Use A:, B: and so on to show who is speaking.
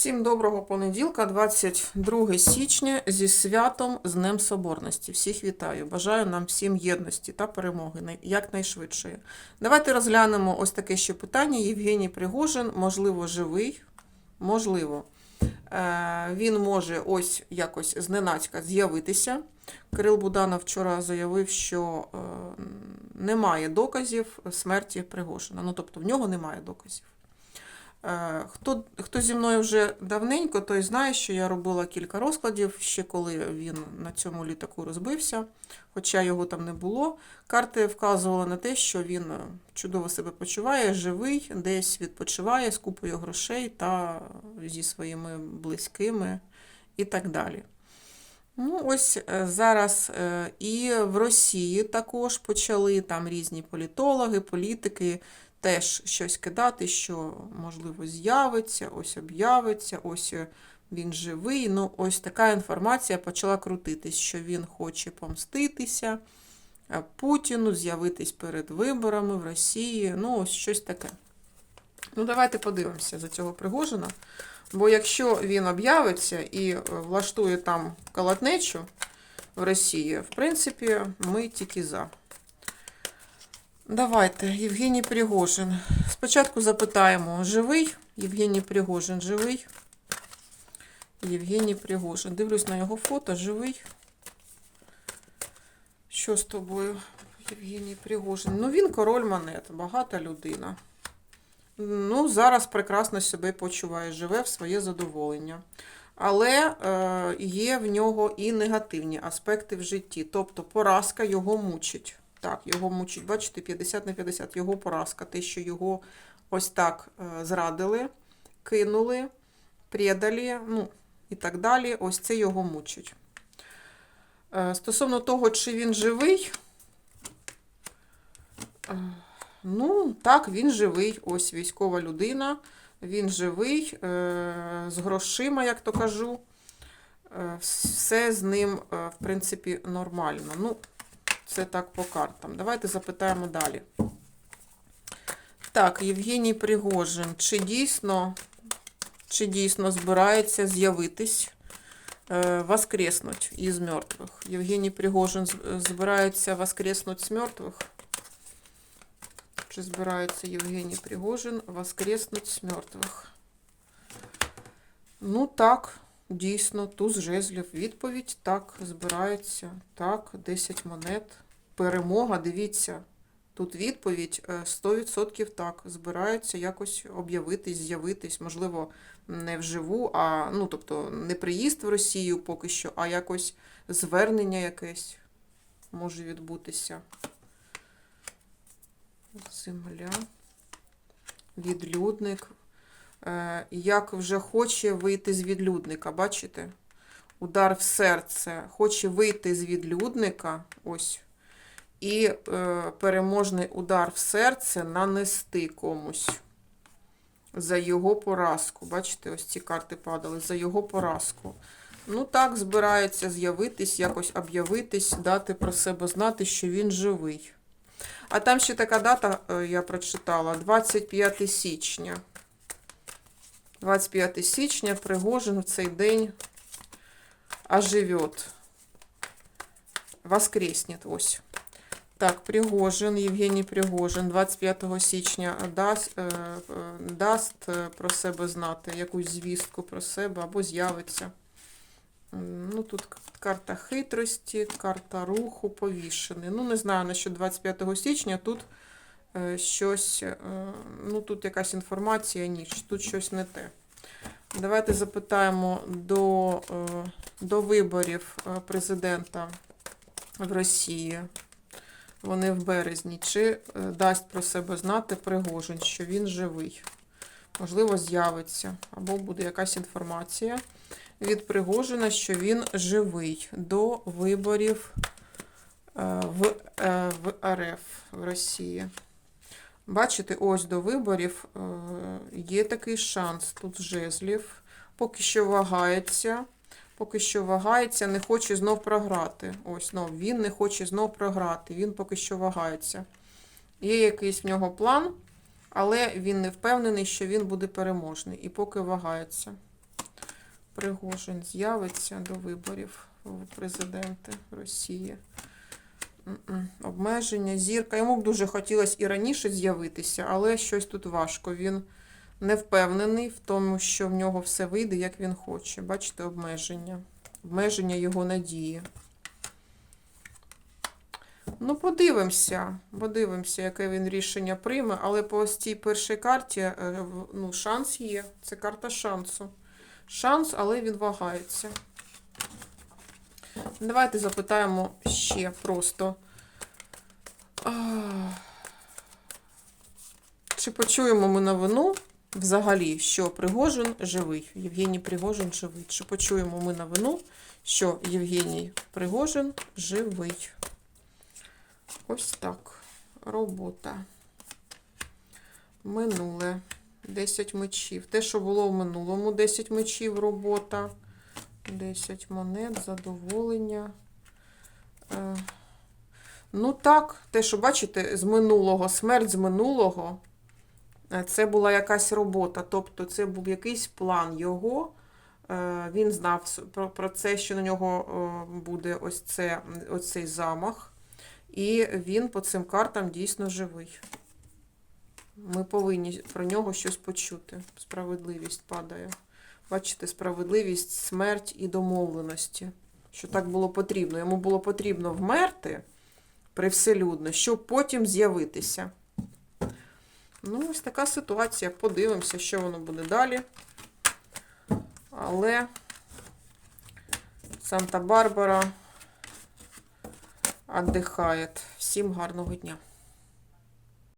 A: Всім доброго понеділка, 22 січня, зі святом з Днем Соборності. Всіх вітаю. Бажаю нам всім єдності та перемоги най- якнайшвидшої. Давайте розглянемо ось таке ще питання. Євгеній Пригожин, можливо, живий, можливо. Е, Він може ось якось зненацька з'явитися. Кирил Буданов вчора заявив, що е, немає доказів смерті Пригожина. Ну, тобто в нього немає доказів. Е, Хто, хто зі мною вже давненько, той знає, що я робила кілька розкладів, ще коли він на цьому літаку розбився, хоча його там не було. Карти вказували на те, що він е, чудово себе почуває, живий, десь відпочиває з купою грошей та зі своїми близькими і так далі. Ну, ось е, зараз і в Росії також почали там різні політологи, політики теж щось кидати, що можливо з'явиться, ось об'явиться, ось е, він живий. Ну, ось така інформація почала крутитись, що він хоче помститися е, Путіну, з'явитись перед виборами в Росії. Ну, ось щось таке. Ну, давайте подивимося за цього Пригожина. Бо якщо він об'явиться і е, влаштує там колотнечу в Росії, в принципі, ми тільки за. Давайте, Євгеній Пригожин. Спочатку запитаємо, живий? Євгеній Пригожин живий? Євгеній Пригожин. Дивлюсь на його фото, живий. Що з тобою, Євгеній Пригожин? Ну, він король монет, багата людина. Ну, зараз прекрасно себе почуває, живе в своє задоволення. Але е, є в нього і негативні аспекти в житті. Тобто поразка його мучить. Так, його мучить, бачите, 50 на 50, його поразка. Те, що його ось так е, зрадили, кинули, предали, ну і так далі. Ось це його мучить. Е, стосовно того, чи він живий, е, ну, так, він живий. Ось військова людина. Він живий, з грошима, як то кажу. Все з ним, в принципі, нормально. Ну, це так по картам. Давайте запитаємо далі. Так, Євгеній Пригожин. Чи дійсно, чи дійсно збирається з'явитись, е, воскреснуть із мертвих? Євгеній Пригожин з- збирається воскреснуть з мертвих? Чи збирається Євгеній Пригожин воскреснуть з мертвих? Ну так, дійсно, туз жезлів. Відповідь так, збирається. Так, 10 монет. Перемога, дивіться. Тут відповідь е, 100% так. Збирається якось об'явитись, з'явитись, можливо, не вживу, а ну, тобто не приїзд в Росію поки що, а якось звернення якесь може відбутися. Земля. Відлюдник. Е, Як вже хоче вийти з відлюдника, бачите? Удар в серце. Хоче вийти з відлюдника. Ось. І е, переможний удар в серце нанести комусь. За його поразку. Бачите, ось ці карти падали. За його поразку. Ну так, збирається з'явитись, якось об'явитись, дати про себе знати, що він живий. А там ще така дата, е, я прочитала, 25 січня. 25 січня Пригожин в цей день оживет. Воскреснет, ось. Так, Пригожин, Євгеній Пригожин 25 січня дасть, е, е, дасть е, про себе знати, якусь звістку про себе або з'явиться. Ну, тут карта хитрості, карта руху, повішений. Ну, не знаю, на що 25 січня тут щось, е, ну, тут якась інформація, ні, тут щось не те. Давайте запитаємо до, е, до виборів е, президента в Росії. Вони в березні. Чи е, дасть про себе знати Пригожин, що він живий? Можливо, з'явиться, або буде якась інформація від Пригожина, що він живий до виборів е, в, е, в РФ в Росії. Бачите, ось до виборів е, є такий шанс тут жезлів. Поки що вагається. Поки що вагається, не хоче знов програти. Ось, знов, він не хоче знов програти. Він поки що вагається. Є якийсь в нього план, але він не впевнений, що він буде переможний. І поки вагається. Пригожин з'явиться до виборів в президенти Росії. Обмеження, зірка. Йому б дуже хотілося і раніше з'явитися, але щось тут важко. Він не впевнений в тому, що в нього все вийде, як він хоче. Бачите, обмеження. Обмеження його надії. Ну, подивимося. Подивимося, яке він рішення прийме. Але по ось цій першій карті е, ну, шанс є. Це карта шансу. Шанс, але він вагається. Давайте запитаємо ще просто. Чи почуємо ми новину взагалі, що Пригожин живий? Євгеній Пригожин живий. Чи почуємо ми новину, що Євгеній Пригожин живий? Ось так. Робота. Минуле. 10 мечів. Те, що було в минулому, 10 мечів, робота. 10 монет, задоволення. Е, ну так, те, що бачите, з минулого, смерть з минулого. е, Це була якась робота. Тобто це був якийсь план його. Е, Він знав про, це, що на нього буде ось, це, ось цей замах. І він по цим картам дійсно живий. Ми повинні про нього щось почути. Справедливість падає. Бачите, справедливість, смерть і домовленості. Що так було потрібно. Йому було потрібно вмерти привселюдно, щоб потім з'явитися. Ну, ось така ситуація. Подивимося, що воно буде далі. Але Санта-Барбара віддихає. Всім гарного дня.